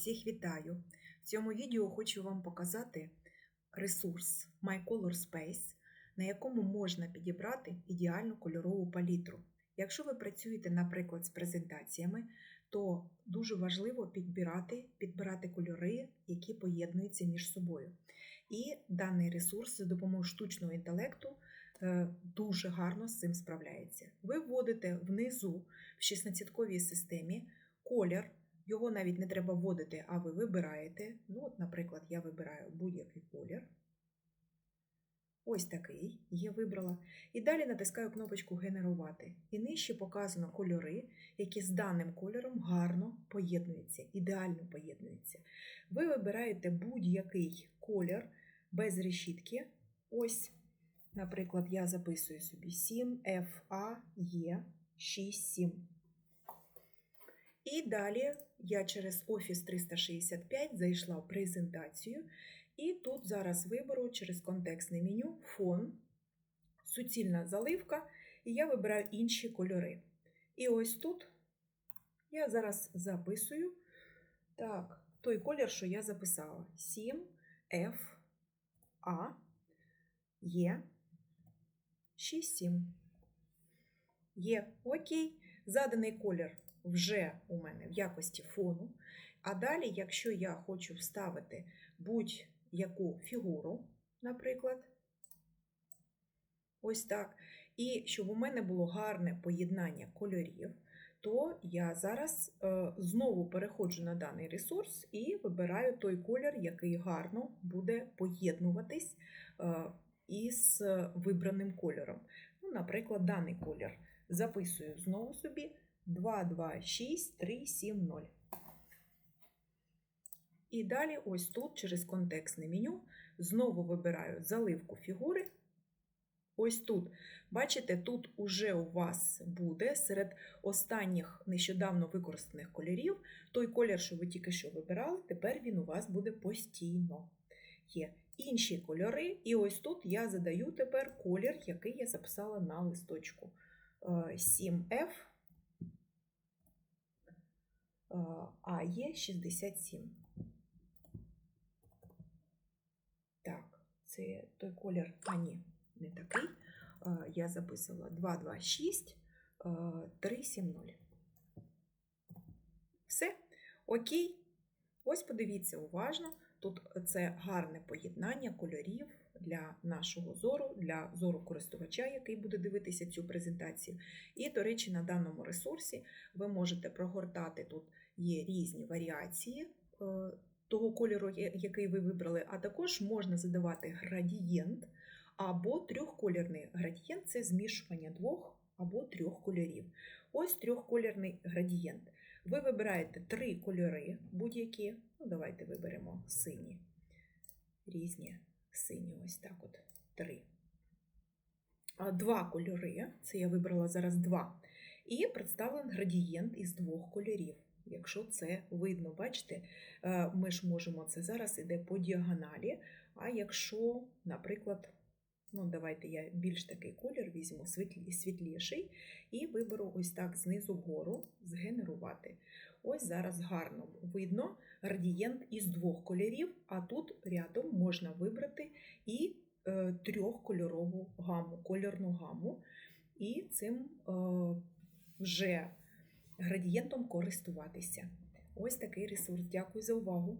Всіх вітаю! В цьому відео хочу вам показати ресурс My Color Space, на якому можна підібрати ідеальну кольорову палітру. Якщо ви працюєте, наприклад, з презентаціями, то дуже важливо підбирати, підбирати кольори, які поєднуються між собою. І даний ресурс за допомогою штучного інтелекту е, дуже гарно з цим справляється. Ви вводите внизу в 16-ковій системі колір. Його навіть не треба вводити, а ви вибираєте. Ну, от, наприклад, я вибираю будь-який колір. Ось такий я вибрала. І далі натискаю кнопочку Генерувати. І нижче показано кольори, які з даним кольором гарно поєднуються, ідеально поєднуються. Ви вибираєте будь-який колір без решітки. Ось, наприклад, я записую собі 7 FAE 67. І далі я через Office 365 зайшла в презентацію, і тут зараз виберу через контекстне меню фон, суцільна заливка, і я вибираю інші кольори. І ось тут я зараз записую так, той колір, що я записала: 7 F A Е 67. Є окей, заданий колір вже у мене в якості фону. А далі, якщо я хочу вставити будь-яку фігуру, наприклад, ось так, і щоб у мене було гарне поєднання кольорів, то я зараз е, знову переходжу на даний ресурс і вибираю той колір, який гарно буде поєднуватись е, із вибраним кольором. Ну, Наприклад, даний колір записую знову собі. 2, 2, 6, 3, 7, 0. І далі, ось тут, через контекстне меню, знову вибираю заливку фігури. Ось тут. Бачите, тут уже у вас буде серед останніх нещодавно використаних кольорів той колір, що ви тільки що вибирали, тепер він у вас буде постійно. Є інші кольори, і ось тут я задаю тепер колір, який я записала на листочку 7F. А є 67. Так, це той колір, а ні, не такий. Я записала 226 370. Все. Окей. Ось подивіться уважно. Тут це гарне поєднання кольорів для нашого зору, для зору користувача, який буде дивитися цю презентацію. І, до речі, на даному ресурсі ви можете прогортати тут є різні варіації того кольору, який ви вибрали, а також можна задавати градієнт або трьохколірний градієнт це змішування двох або трьох кольорів. Ось трьохколірний градієнт. Ви вибираєте три кольори будь-які. Ну, давайте виберемо сині. Різні сині, ось так от три. Два кольори, це я вибрала зараз два. І представлений градієнт із двох кольорів. Якщо це видно, бачите, ми ж можемо це зараз іде по діагоналі. А якщо, наприклад, Ну, Давайте я більш такий колір візьму, світліший, і виберу ось так знизу вгору згенерувати. Ось зараз гарно видно градієнт із двох кольорів, а тут рядом можна вибрати і е, трьохкольорову гаму, кольорну гаму, і цим е, вже градієнтом користуватися. Ось такий ресурс. Дякую за увагу!